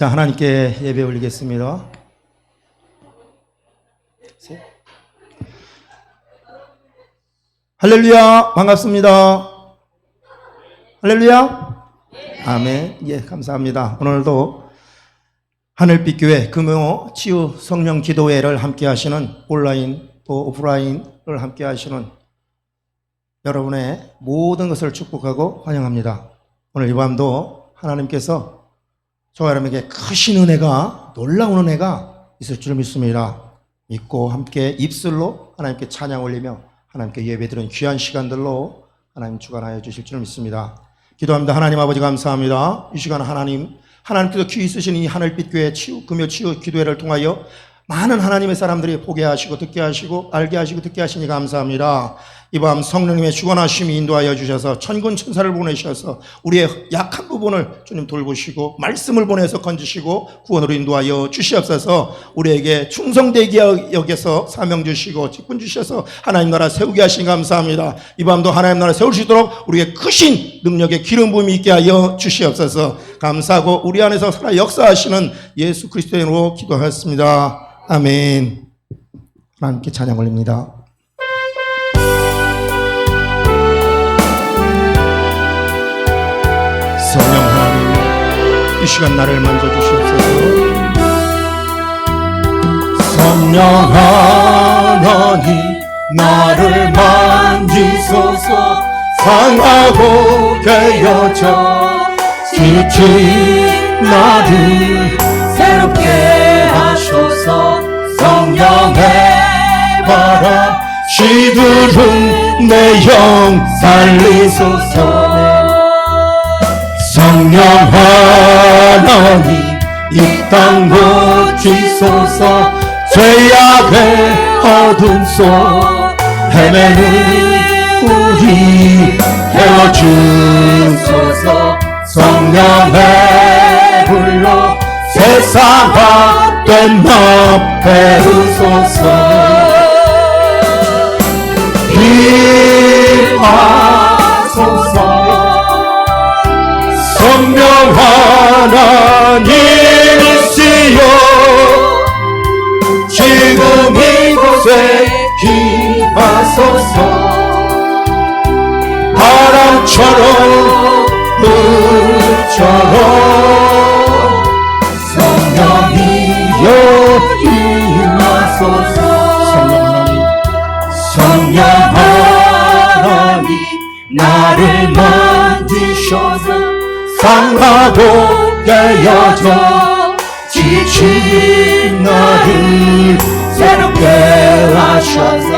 자, 하나님께 예배 올리겠습니다. 할렐루야, 반갑습니다. 할렐루야. 아멘. 예, 감사합니다. 오늘도 하늘빛 교회 금요 치유 성령 기도회를 함께 하시는 온라인 또 오프라인을 함께 하시는 여러분의 모든 것을 축복하고 환영합니다. 오늘 이 밤도 하나님께서 저 여러분에게 크신 은혜가 놀라운 은혜가 있을 줄 믿습니다. 믿고 함께 입술로 하나님께 찬양 올리며 하나님께 예배드리는 귀한 시간들로 하나님 주관하여 주실 줄 믿습니다. 기도합니다. 하나님 아버지 감사합니다. 이 시간 하나님 하나님께서 귀 있으신 이 하늘빛 교회 치유 금요 치유 기도회를 통하여 많은 하나님의 사람들이 보게 하시고 듣게 하시고 알게 하시고 듣게 하시니 감사합니다. 이 밤 성령님의 주관하심이 인도하여 주셔서 천군 천사를 보내셔서 우리의 약한 부분을 주님 돌보시고 말씀을 보내서 건지시고 구원으로 인도하여 주시옵소서 우리에게 충성되게 여겨서 사명 주시고 직분 주셔서 하나님 나라 세우게 하신 감사합니다. 이 밤도 하나님 나라 세울 수 있도록 우리의 크신 능력의 기름 부음이 있게 하여 주시옵소서 감사하고 우리 안에서 살아 역사하시는 예수 그리스도의 이름으로 기도하였습니다. 아멘. 하나님께 찬양 올립니다. 성령 하나님, 이 시간 나를 만져주시옵소서. 성령 하나님, 나를 만지소서. 상하고 깨어져 지친 나를 새롭게 하소서 성령의 바람 시들은 내 영 살리소서. 성령 하나님 이 땅 고치소서 죄악의 어둠 속 헤매는 우리 태워주소서. 성령의 불로 세상 헛된 맘 배우소서. 기하 성령 하나님이시여. 지금 이곳에 기하소서. 바람처럼 물처럼 성령이여 임하소서. 성령 하나님 나를 만지셔서 상하고 깨어져 지친 나를 새롭게 하셔서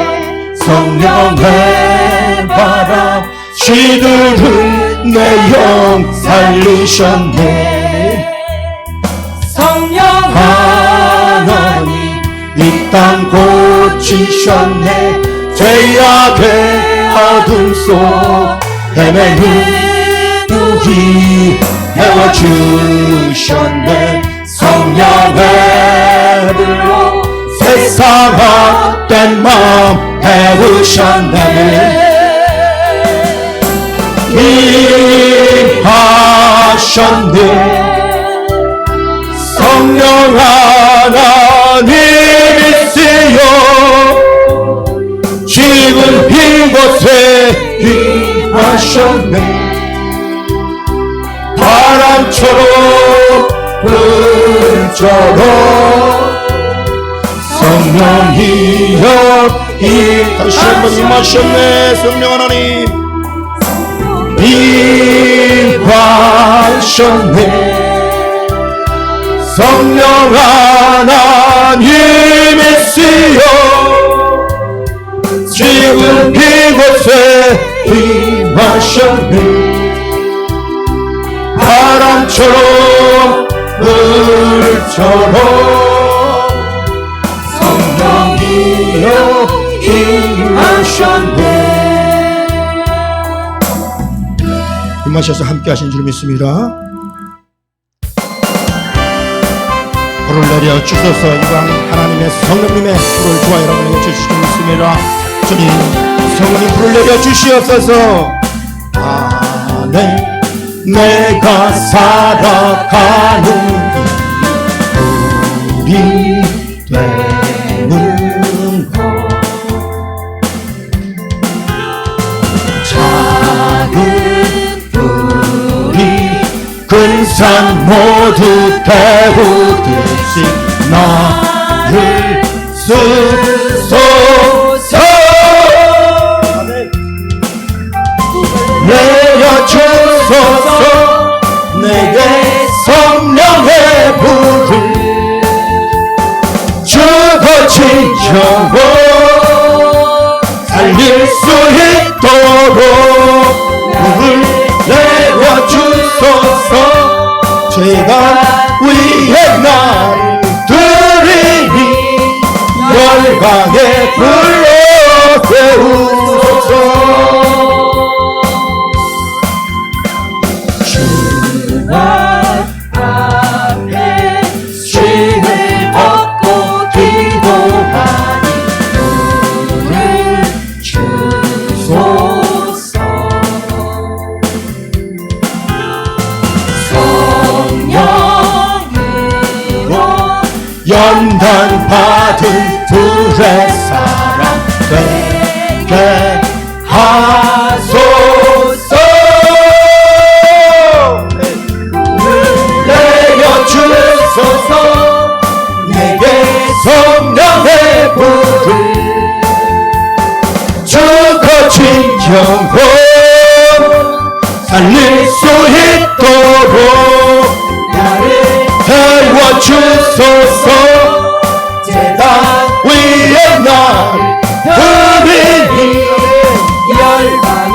성령의 바람 시들은 내 영 살리셨네. 성령 하나님 이 땅 고치셨네. 죄악의 어둠 속 헤매는 우리 헤워주셨네. 성령의 불로 세상 헛된 마음 배우셨네. 임하셨네. 성령 하나님이시여 지금 이곳에 임하셨네 바람처럼 불처럼 성령이여 이 다시 한번 임하셨네. 성령 하나님. 임하셨네. 성령 하나님이시여 지금 이곳에 임하셨네 바람처럼 물처럼. 성령이여 임하셨네. 임하셔서 함께 하신 줄 믿습니다. 불을 내려 주셔서 이방 하나님의 성령님의 불을 주와 여러분에게 주실 줄 믿습니다. 주님 성령님 불을 내려 주시옵소서. 아멘 내가 살아가는 우리 되는 것 작은 우리 근산 모두 태우듯이 나를 스스로 성령의 불을 죽어진 영혼 살릴 수 있도록 불을 내려주소서. 죄가 위에 나를 들이니 열방에 불러 세우소서 연단 받은 둘의 사랑 되게 하소서. 내려 주소서. 내게 성령의 불을 죽어진 영혼 살릴 수 있도록 주소서. 재단 위에 나를 드리니 열방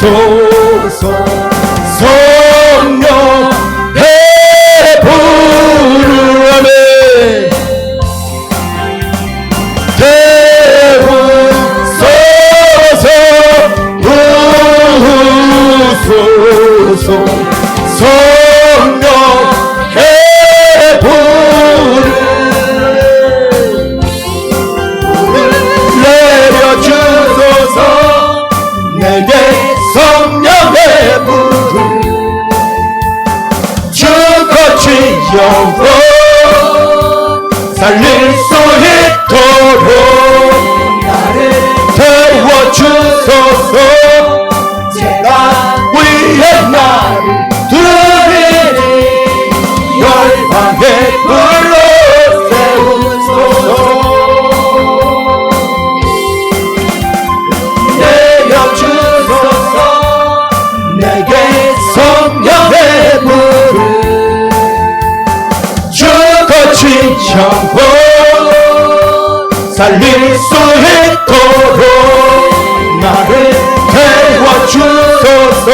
소서 영혼 살릴 수 있도록 영혼 살릴 수 있도록 나를 태워주소서.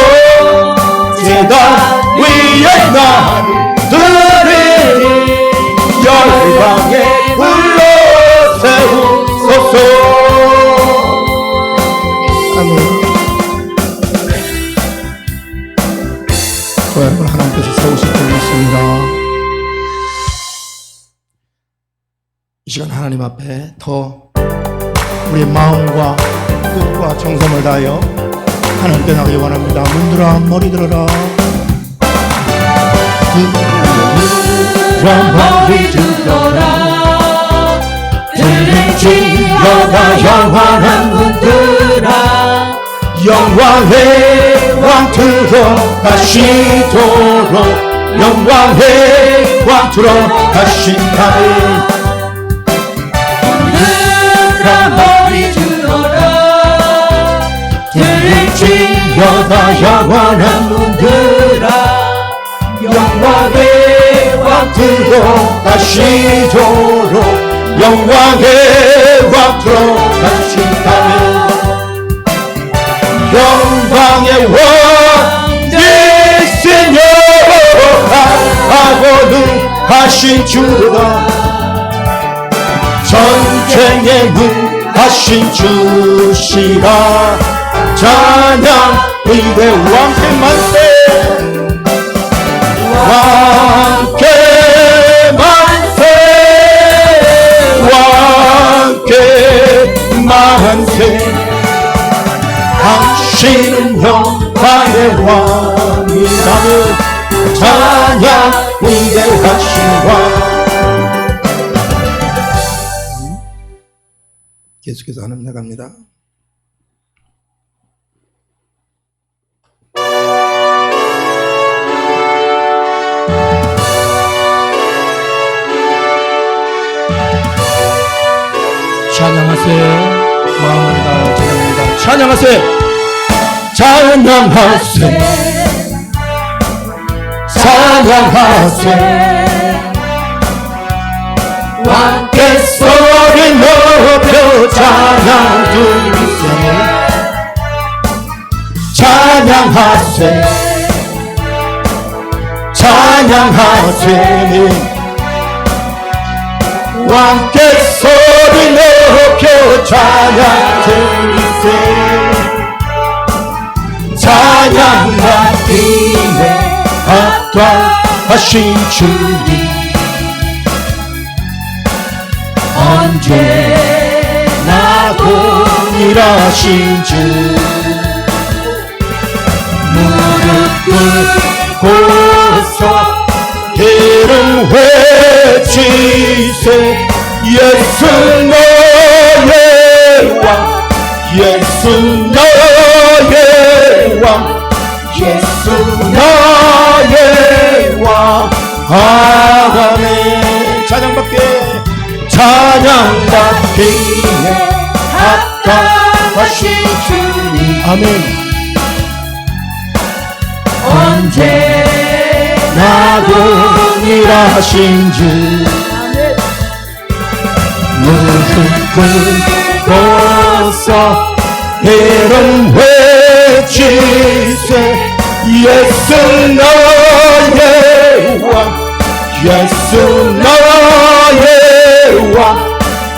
재단 위에 나를 드리니 열방에 불러 세우소서 시간 하나님 앞에 더 우리 마음과 뜻과 정성을 다하여 하나님께 나가기 원합니다. 문들아 머리 들어라. 들어 머리 들어라 들리지어다 영원한 문들아 영광의 왕 들어가시도록 영광의 왕 들어가신다 네 들어 머리 들어라. 들리지어다 영원한 문들아. 영광의 왕 들어가시도록 영광의 왕 들어가신다네 영광의 왕 여호와 하고는 하신 주다 전쟁에 능하신 주시라 찬양 위대 왕께 만세. 왕께 만세. 왕께 만세. 당신은 영광의 왕이라며 찬양 위대하신 왕 계속해서 하나님 나갑니다. 찬양하세요. 마음을 다하여 찬양합니다. 찬양하세요. 찬양하세요. 찬양하세요. 왕께 소 찬양하세요. 찬양하세요. 왕께 소리 높여 찬양 드리세 찬양과 힘에 합당하신 주님 언제나 동일하신 주 이름 외치세. 예수 너의 왕 예수 너의 왕 예수 너의 왕. 아멘 찬양받게. 찬양받기에 합당하신 주님. 아멘. 언제 나 동일하신 주. 무릎 꿇고서 이름 외치세. 예수 너의 왕 예수 너의 왕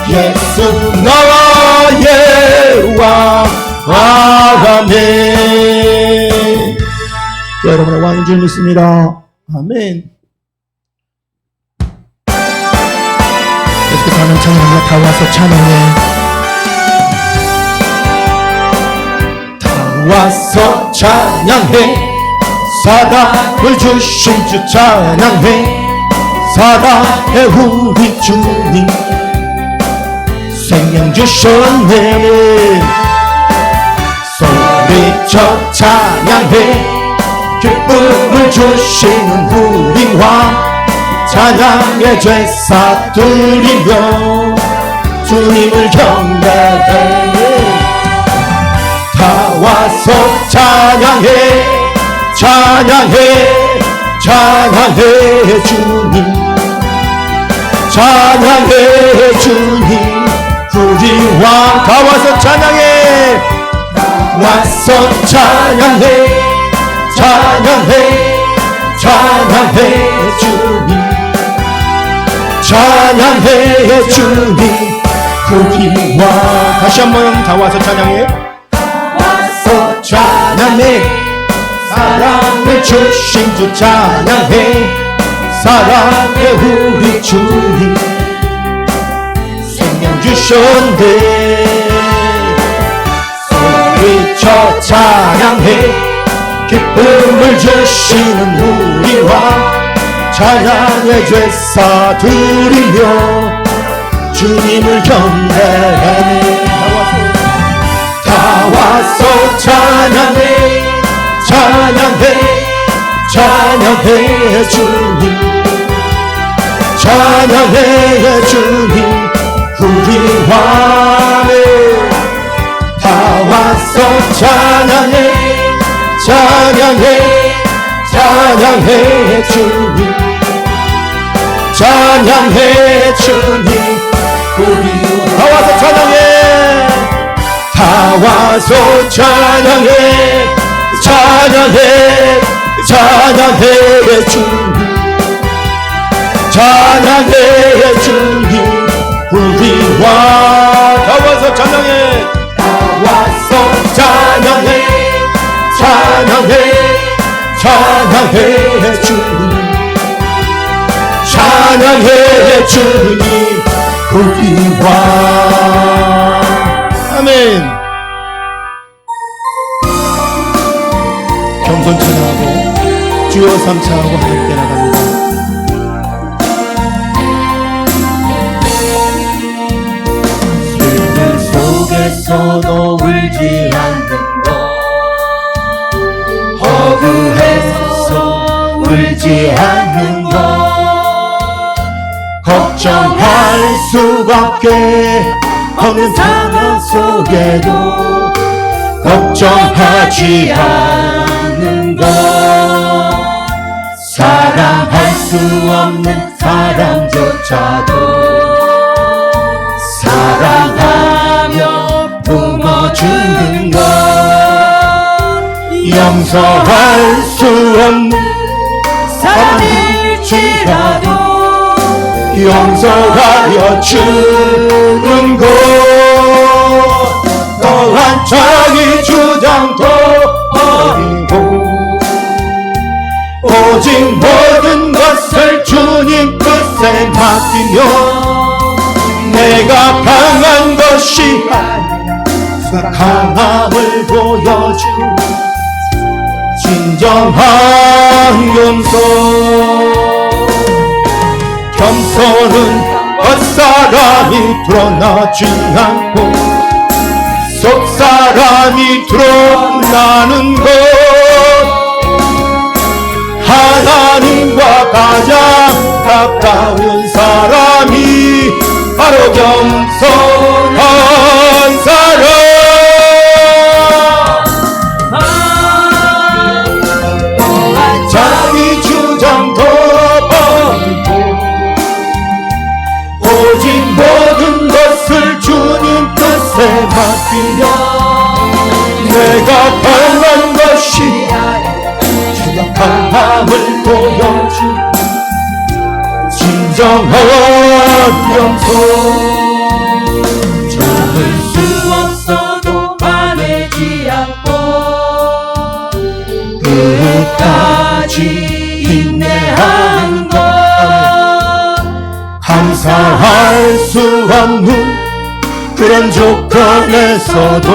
예수 너의 왕 아멘. 여러분의 왕인 줄 믿습니다 아멘. 계속해서 하는 찬양과 다 와서 찬양해. 다 와서 찬양해. 사랑을 주신 주 찬양해. 사랑해 우리 주님. 생명 주셨네 소리쳐 찬양해 기쁨을 주시는 우리 왕 찬양의 죄사 드리며 주님을 경배해 다 와서 찬양해 찬양해 찬양해 주님. 찬양해 주님. 우리 왕다 와서 찬양해. 와서 찬양해 찬양해 찬양해 주님. 찬양해 주님. 왕 다시 한번 다 와서 찬양해. 와서 찬양해. 사랑을 주신 주 찬양해. 사랑해 우리 주님. 생명 주셨네. 소리쳐 찬양해 기쁨을 주시는 우리 왕 찬양의 죄사 드리며 주님을 경배하네. 다 와서 찬양해 찬양해 찬양해 주님. 찬양해 주님 우리 왕을 다 와서 찬양해 찬양해 찬양해 주님. 찬양해 주님. 우리 다 와서 찬양해. 다 와서 찬양해 찬양해 찬양해 주님. 찬양해 주님. 우리와 나와서 찬양해. 나와서 찬양해 찬양해 찬양해 주님 찬양해 주님. 우리와. 아멘. 겸손 찬양하고 주여 삼창하고 함께 나갑니다. 슬픔 속에서도 울지 않는 것 허구해서 울지 않는 것. 걱정할 수밖에 없는 상황 속에도 걱정하지 않는 것. 사랑할 수 없는 사람조차도 사랑하며 품어주는 것 용서할 수 없는 사람일지라도 용서하여 주는 것 또한 자기 주장도 버리고 오직 모든 것을 주님 뜻에 맡기며 내가 강한 것이 아니라 강함을 보여주 용서 겸손은 겉사람이 드러나지 않고 속사람이 드러나는 것. 하나님과 가장 가까운 사람이 바로 겸손한 내가 강한 것이 주가 강함을 보여주 진정한 용서 참을 수 없어도 화내지 않고 끝까지 인내하는 것. 감사할 수 없는 그런 조건에서도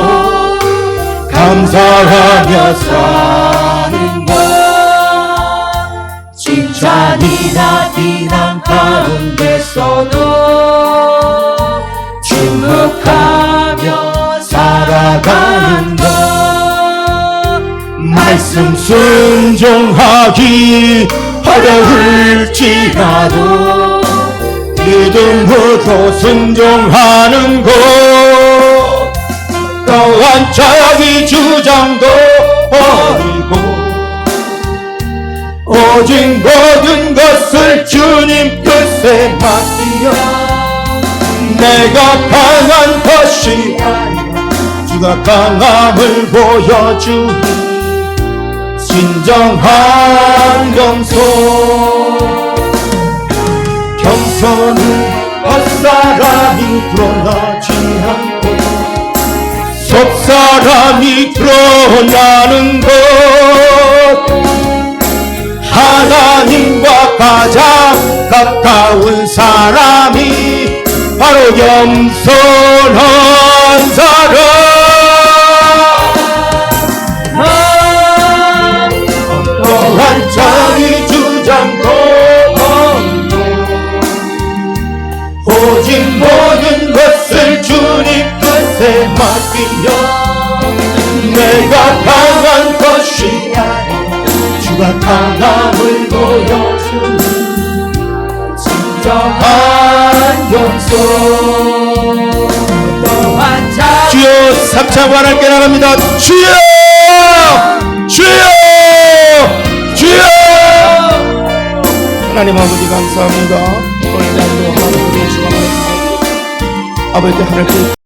감사하며 사는 것. 칭찬이나 비난 가운데서도 침묵하며 살아가는 것. 말씀 순종하기 어려울지라도 믿음으로 순종하는 것 또한 자기 주장도 버리고 오직 모든 것을 주님 뜻에 맡기며 내가 강한 것이 아니라 주가 강함을 보여주니 진정한 겸손 겸손은 겉사람이 드러나지 않고 속사람이 드러나는 것. 하나님과 가장 가까운 사람이 바로 겸손한 사람. 또한 자 하나님께 나갑니다. 주여! 주여! 주여! 하나님 아버지 감사합니다. 오늘 날도 하나님 말씀 아버지 하늘께